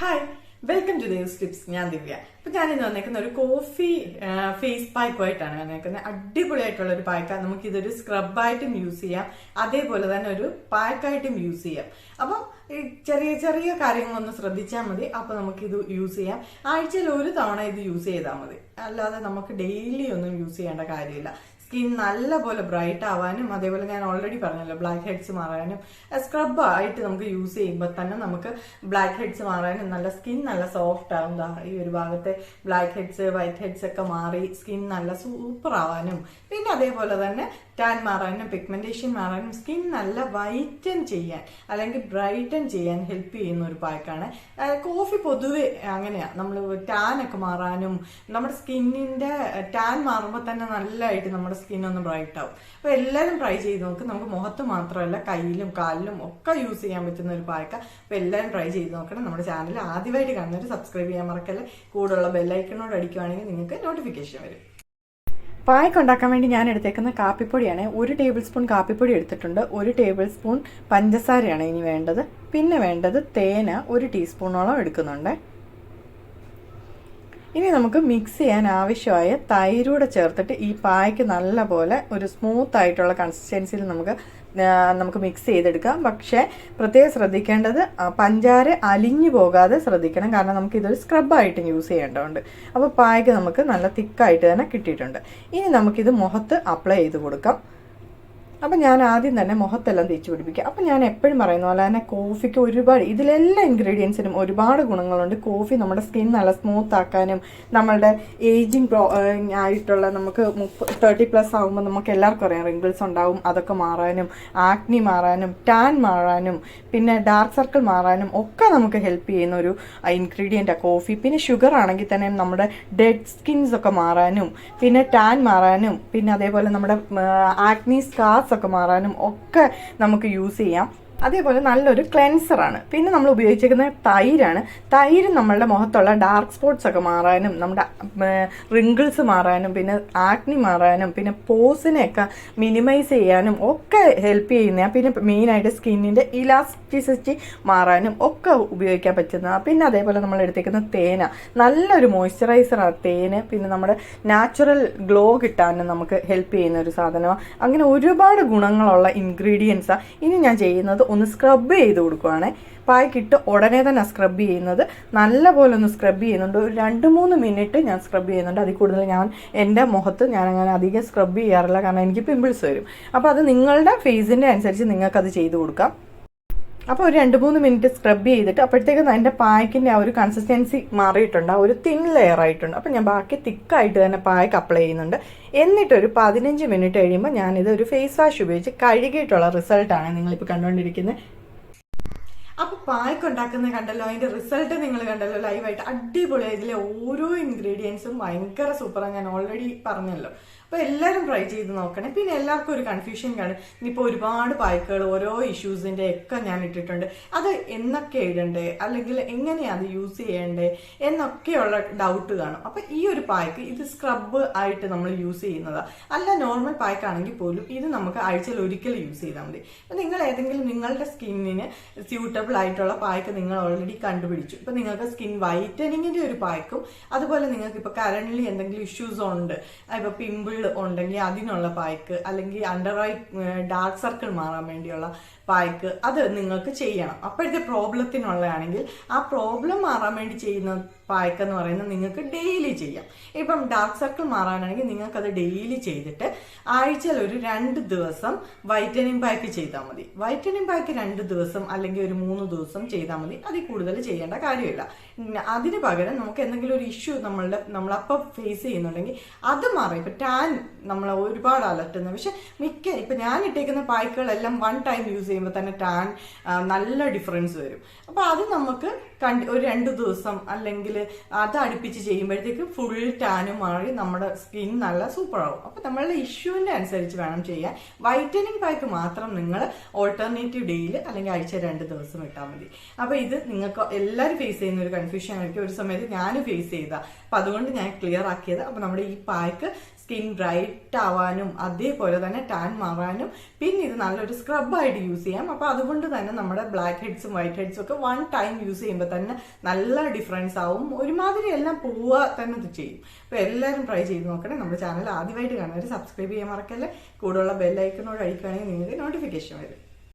Hi welcome to Dev's tips ഞാൻ ദിവ്യ. അപ്പൊ ഞാൻ ഇന്ന് വന്നേക്കുന്ന ഒരു കോഫി ഫേസ് പാക്കുമായിട്ടാണ് വന്നേക്കുന്നത്. അടിപൊളിയായിട്ടുള്ള ഒരു പാക്കാണ് നമുക്ക് ഇതൊരു സ്ക്രബായിട്ടും യൂസ് ചെയ്യാം. അതേപോലെ തന്നെ ഒരു പാക്കായിട്ടും യൂസ് ചെയ്യാം. അപ്പം ചെറിയ ചെറിയ കാര്യങ്ങളൊന്ന് ശ്രദ്ധിച്ചാൽ മതി. അപ്പൊ നമുക്ക് ഇത് യൂസ് ചെയ്യാം. ആഴ്ചയിൽ ഒരു തവണ ഇത് യൂസ് ചെയ്താൽ മതി. അല്ലാതെ നമുക്ക് ഡെയിലി ഒന്നും യൂസ് ചെയ്യേണ്ട കാര്യമില്ല. സ്കിൻ നല്ലപോലെ ബ്രൈറ്റ് ആവാനും അതേപോലെ ഞാൻ ഓൾറെഡി പറഞ്ഞല്ലോ ബ്ലാക്ക് ഹെഡ്സ് മാറാനും സ്ക്രബ് ആയിട്ട് നമുക്ക് യൂസ് ചെയ്യുമ്പോൾ തന്നെ നമുക്ക് ബ്ലാക്ക് ഹെഡ്സ് മാറാനും നല്ല സ്കിൻ നല്ല സോഫ്റ്റ് ആവും ഈ ഒരു ഭാഗത്തെ ബ്ലാക്ക് ഹെഡ്സ് വൈറ്റ് ഹെഡ്സ് ഒക്കെ മാറി സ്കിൻ നല്ല സൂപ്പർ ആവാനും. പിന്നെ അതേപോലെ തന്നെ ടാൻ മാറാനും പിഗ്മെന്റേഷൻ മാറാനും സ്കിൻ നല്ല വൈറ്റൻ ചെയ്യാൻ അല്ലെങ്കിൽ ബ്രൈറ്റൻ ചെയ്യാൻ ഹെൽപ്പ് ചെയ്യുന്ന ഒരു പാക്കാണ് കോഫി പൊതുവെ അങ്ങനെയാണ് നമ്മൾ ടാൻ ഒക്കെ മാറാനും നമ്മുടെ സ്കിന്നിന്റെ ടാൻ മാറുമ്പോൾ തന്നെ നല്ലതായിട്ട് നമ്മുടെ സ്കിൻ ഒന്ന് ബ്രൈറ്റ് ആവും. അപ്പോൾ എല്ലാവരും ട്രൈ ചെയ്ത് നോക്ക്. നമുക്ക് മുഖത്ത് മാത്രമല്ല കയ്യിലും കാലിലും ഒക്കെ യൂസ് ചെയ്യാൻ പറ്റുന്ന ഒരു പാക്ക അപ്പോൾ എല്ലാവരും ട്രൈ ചെയ്ത് നോക്കണം. നമ്മുടെ ചാനൽ ആദ്യമായിട്ട് കാണുന്നവർ സബ്സ്ക്രൈബ് ചെയ്യാൻ മറക്കല്ലേ. കൂടെയുള്ള ബെല്ലൈക്കണോട് അടിക്കുവാണെങ്കിൽ നിങ്ങൾക്ക് നോട്ടിഫിക്കേഷൻ വരും. പായ്ക്ക് ഉണ്ടാക്കാൻ വേണ്ടി ഞാൻ എടുത്തേക്കുന്ന കാപ്പിപ്പൊടിയാണ്. ഒരു ടേബിൾ സ്പൂൺ കാപ്പിപ്പൊടി എടുത്തിട്ടുണ്ട്. ഒരു ടേബിൾ സ്പൂൺ പഞ്ചസാരയാണ് ഇനി വേണ്ടത്. പിന്നെ വേണ്ടത് തേന ഒരു ടീസ്പൂണോളം എടുക്കുന്നുണ്ട്. ഇനി നമുക്ക് മിക്സ് ചെയ്യാൻ ആവശ്യമായ തൈരൂടെ ചേർത്തിട്ട് ഈ പായ്ക്ക് നല്ലപോലെ ഒരു സ്മൂത്ത് ആയിട്ടുള്ള കൺസിസ്റ്റൻസിയിൽ നമുക്ക് നമുക്ക് മിക്സ് ചെയ്തെടുക്കാം. പക്ഷേ പ്രത്യേകം ശ്രദ്ധിക്കേണ്ടത് പഞ്ചാര അലിഞ്ഞു പോകാതെ ശ്രദ്ധിക്കണം. കാരണം നമുക്ക് ഇതൊരു സ്ക്രബായിട്ട് യൂസ് ചെയ്യേണ്ടതുണ്ട്. അപ്പോൾ പായ്ക്ക് നമുക്ക് നല്ല തിക്കായിട്ട് തന്നെ കിട്ടിയിട്ടുണ്ട്. ഇനി നമുക്കിത് മുഖത്ത് അപ്ലൈ ചെയ്ത് കൊടുക്കാം. അപ്പം ഞാൻ ആദ്യം തന്നെ മുഖത്തെല്ലാം തേച്ച് പിടിപ്പിക്കുക അപ്പം ഞാൻ എപ്പോഴും പറയുന്ന പോലെ തന്നെ കോഫിക്ക് ഒരുപാട് ഇതിലെല്ലാ ഇൻഗ്രീഡിയൻസിനും ഒരുപാട് ഗുണങ്ങളുണ്ട്. കോഫി നമ്മുടെ സ്കിൻ നല്ല സ്മൂത്ത് ആക്കാനും നമ്മളുടെ ഏജിങ് പ്രോ ആയിട്ടുള്ള നമുക്ക് തേർട്ടി പ്ലസ് ആകുമ്പോൾ നമുക്ക് എല്ലാവർക്കും അറിയാം റിങ്കിൾസ് ഉണ്ടാവും അതൊക്കെ മാറാനും ആക്നി മാറാനും ടാൻ മാറാനും പിന്നെ ഡാർക്ക് സർക്കിൾ മാറാനും ഒക്കെ നമുക്ക് ഹെൽപ്പ് ചെയ്യുന്ന ഒരു ഇൻഗ്രീഡിയന്റാണ് കോഫി പിന്നെ ഷുഗർ ആണെങ്കിൽ തന്നെ നമ്മുടെ ഡെഡ് സ്കിൻസ് ഒക്കെ മാറാനും പിന്നെ ടാൻ മാറാനും പിന്നെ അതേപോലെ നമ്മുടെ ആക്നി സ്കാർസ് ഒക്കെ മാറാനും ഒക്കെ നമുക്ക് യൂസ് ചെയ്യാം. അതേപോലെ നല്ലൊരു ക്ലെൻസറാണ്. പിന്നെ നമ്മൾ ഉപയോഗിച്ചിരിക്കുന്ന തൈരാണ്. തൈര് നമ്മളുടെ മുഖത്തുള്ള ഡാർക്ക് സ്പോട്ട്സ് ഒക്കെ മാറാനും നമ്മുടെ റിങ്കിൾസ് മാറാനും പിന്നെ ആക്നി മാറാനും പിന്നെ പോസിനെയൊക്കെ മിനിമൈസ് ചെയ്യാനും ഒക്കെ ഹെൽപ്പ് ചെയ്യുന്ന പിന്നെ മെയിനായിട്ട് സ്കിന്നിന്റെ ഇലാസ്റ്റിസിറ്റി മാറാനും ഒക്കെ ഉപയോഗിക്കാൻ പറ്റുന്ന പിന്നെ അതേപോലെ നമ്മൾ എടുത്തേക്കുന്ന തേന. നല്ലൊരു മോയ്സ്ചറൈസറാണ് തേന്. പിന്നെ നമ്മുടെ നാച്ചുറൽ ഗ്ലോ കിട്ടാനും നമുക്ക് ഹെൽപ്പ് ചെയ്യുന്ന ഒരു സാധനമാണ് അങ്ങനെ ഒരുപാട് ഗുണങ്ങളുള്ള ഇൻഗ്രീഡിയൻസാണ് ഇനി ഞാൻ ചെയ്യുന്നത് ഒന്ന് സ്ക്രബ് ചെയ്ത് കൊടുക്കുവാണേ. പായ്ക്കിട്ട് ഉടനെ തന്നെ സ്ക്രബ് ചെയ്യുന്നത്. നല്ലപോലെ ഒന്ന് സ്ക്രബ് ചെയ്യുന്നുണ്ട്. ഒരു രണ്ട് മൂന്ന് മിനിറ്റ് ഞാൻ സ്ക്രബ് ചെയ്യുന്നുണ്ട്. അതിൽ കൂടുതൽ ഞാൻ എന്റെ മുഖത്ത് ഞാൻ അങ്ങനെ അധികം സ്ക്രബ് ചെയ്യാറില്ല. കാരണം എനിക്ക് പിമ്പിൾസ് വരും. അപ്പോൾ അത് നിങ്ങളുടെ ഫേസിന്റെ അനുസരിച്ച് നിങ്ങൾക്കത് ചെയ്ത് കൊടുക്കാം. അപ്പോൾ ഒരു രണ്ട് മൂന്ന് മിനിറ്റ് സ്ക്രബ് ചെയ്തിട്ട് അപ്പോഴത്തേക്കും എന്റെ പായ്ക്കിന്റെ ആ ഒരു കൺസിസ്റ്റൻസി മാറിയിട്ടുണ്ട്. ആ ഒരു തിൻ ലെയർ ആയിട്ടുണ്ട്. അപ്പോൾ ഞാൻ ബാക്കി തിക്കായിട്ട് തന്നെ പായ്ക്ക് അപ്ലൈ ചെയ്യുന്നുണ്ട്. എന്നിട്ടൊരു പതിനഞ്ച് മിനിറ്റ് കഴിയുമ്പോൾ ഞാനിത് ഒരു ഫേസ് വാഷ് ഉപയോഗിച്ച് കഴുകിയിട്ടുള്ള റിസൾട്ടാണ് നിങ്ങളിപ്പോൾ കണ്ടുകൊണ്ടിരിക്കുന്നത് അപ്പോൾ പായ്ക്ക് ഉണ്ടാക്കുന്ന കണ്ടല്ലോ അതിന്റെ റിസൾട്ട് നിങ്ങൾ കണ്ടല്ലോ ലൈവായിട്ട് അടിപൊളി ഇതിലെ ഓരോ ഇൻഗ്രീഡിയൻസും ഭയങ്കര സൂപ്പറാണ് ഞാൻ ഓൾറെഡി പറഞ്ഞല്ലോ. അപ്പൊ എല്ലാവരും ട്രൈ ചെയ്ത് നോക്കണേ. പിന്നെ എല്ലാവർക്കും ഒരു കൺഫ്യൂഷൻ കാണും ഇനിയിപ്പോൾ ഒരുപാട് പായ്ക്കുകൾ ഓരോ ഇഷ്യൂസിന്റെ ഒക്കെ ഞാൻ ഇട്ടിട്ടുണ്ട്. അത് എന്നൊക്കെ ഇടണ്ടേ? അല്ലെങ്കിൽ എങ്ങനെയാണ് അത് യൂസ് ചെയ്യണ്ടേ? എന്നൊക്കെയുള്ള ഡൗട്ട് കാണും. അപ്പൊ ഈ ഒരു പായ്ക്ക് ഇത് സ്ക്രബ് ആയിട്ട് നമ്മൾ യൂസ് ചെയ്യുന്നതാ. അല്ല നോർമൽ പായ്ക്കാണെങ്കിൽ പോലും ഇത് നമുക്ക് ആഴ്ചയിൽ ഒരിക്കൽ യൂസ് ചെയ്താൽ മതി. അപ്പൊ നിങ്ങൾ ഏതെങ്കിലും നിങ്ങളുടെ സ്കിന്നിന് സ്യൂട്ടബിൾ ആയിട്ടുള്ള പായ്ക്ക് നിങ്ങൾ ഓൾറെഡി കണ്ടുപിടിച്ചു. ഇപ്പൊ നിങ്ങൾക്ക് സ്കിൻ വൈറ്റനിങ്ങിന്റെ ഒരു പായ്ക്കും അതുപോലെ നിങ്ങൾക്ക് ഇപ്പൊ കറന്റ് എന്തെങ്കിലും ഇഷ്യൂസ് ഉണ്ട്. ഇപ്പൊ പിമ്പിൾ ഉണ്ടെങ്കിൽ അതിനുള്ള പായ്ക്ക് അല്ലെങ്കിൽ അണ്ടർ ഐ ഡാർക്ക് സർക്കിൾ മാറാൻ വേണ്ടിയുള്ള പായ്ക്ക് അത് നിങ്ങൾക്ക് ചെയ്യണം. അപ്പോഴത്തെ പ്രോബ്ലത്തിനുള്ളതാണെങ്കിൽ ആ പ്രോബ്ലം മാറാൻ വേണ്ടി ചെയ്യുന്ന പായ്ക്ക് എന്ന് പറയുന്നത് നിങ്ങൾക്ക് ഡെയിലി ചെയ്യാം. ഇപ്പം ഡാർക്ക് സർക്കിൾ മാറാനാണെങ്കിൽ നിങ്ങൾക്ക് അത് ഡെയിലി ചെയ്തിട്ട് ആഴ്ചയിൽ ഒരു രണ്ട് ദിവസം വൈറ്റനിങ് പായ്ക്ക് ചെയ്താൽ മതി. വൈറ്റനിങ് പായ്ക്ക് രണ്ട് ദിവസം അല്ലെങ്കിൽ ഒരു മൂന്ന് ദിവസം ചെയ്താൽ മതി. അതിൽ കൂടുതൽ ചെയ്യേണ്ട കാര്യമില്ല. അതിന് പകരം നമുക്ക് എന്തെങ്കിലും ഒരു ഇഷ്യൂ നമ്മളുടെ നമ്മളപ്പം ഫേസ് ചെയ്യുന്നുണ്ടെങ്കിൽ അത് മാറും. ഇപ്പൊ ടാൻ നമ്മളെ ഒരുപാട് അലട്ടുന്നത്. പക്ഷെ മിക്ക ഇപ്പൊ ഞാൻ ഇട്ടേക്കുന്ന പായ്ക്കുകളെല്ലാം വൺ ടൈം യൂസ് ചെയ്യുമ്പോൾ തന്നെ ടാൻ നല്ല ഡിഫറൻസ് വരും. അപ്പൊ അത് നമുക്ക് കണ്ട് ഒരു രണ്ട് ദിവസം അല്ലെങ്കിൽ അത് അടുപ്പിച്ച് ചെയ്യുമ്പോഴത്തേക്ക് ഫുൾ ടാനും മാറി നമ്മുടെ സ്കിൻ നല്ല സൂപ്പർ ആവും. അപ്പൊ നമ്മളുടെ ഇഷ്യൂവിന്റെ അനുസരിച്ച് വേണം ചെയ്യാൻ. വൈറ്റനിങ് പായ്ക്ക് മാത്രം നിങ്ങൾ ഓൾട്ടർനേറ്റീവ് ഡേയിൽ അല്ലെങ്കിൽ ആഴ്ച രണ്ട് ദിവസം ഇട്ടാൽ മതി. അപ്പൊ ഇത് നിങ്ങൾക്ക് എല്ലാവരും ഫേസ് ചെയ്യുന്ന ഒരു കൺഫ്യൂഷൻ ആയിരിക്കും. ഒരു സമയത്ത് ഞാൻ ഫേസ് ചെയ്ത. അപ്പൊ അതുകൊണ്ട് ഞാൻ ക്ലിയർ ആക്കിയത്. അപ്പൊ നമ്മുടെ ഈ പാക്ക് സ്കിൻ ബ്രൈറ്റ് ആവാനും അതേപോലെ തന്നെ ടാൻ മാറാനും പിന്നെ ഇത് നല്ലൊരു സ്ക്രബായിട്ട് യൂസ് ചെയ്യാം. അപ്പോൾ അതുകൊണ്ട് തന്നെ നമ്മുടെ ബ്ലാക്ക് ഹെഡ്സും വൈറ്റ് ഹെഡ്സും ഒക്കെ വൺ ടൈം യൂസ് ചെയ്യുമ്പോൾ തന്നെ നല്ല ഡിഫറൻസ് ആവും. ഒരുമാതിരി എല്ലാം പോവുക തന്നെ ഇത് ചെയ്യും. അപ്പോൾ എല്ലാവരും ട്രൈ ചെയ്ത് നോക്കണേ. നമ്മുടെ ചാനൽ ആദ്യമായിട്ട് കാണുന്നവർ സബ്സ്ക്രൈബ് ചെയ്യാൻ മറക്കല്ലേ. കൂടെയുള്ള ബെല്ലൈക്കനോട് അടിക്കുകയാണെങ്കിൽ നിങ്ങൾക്ക് നോട്ടിഫിക്കേഷൻ വരും.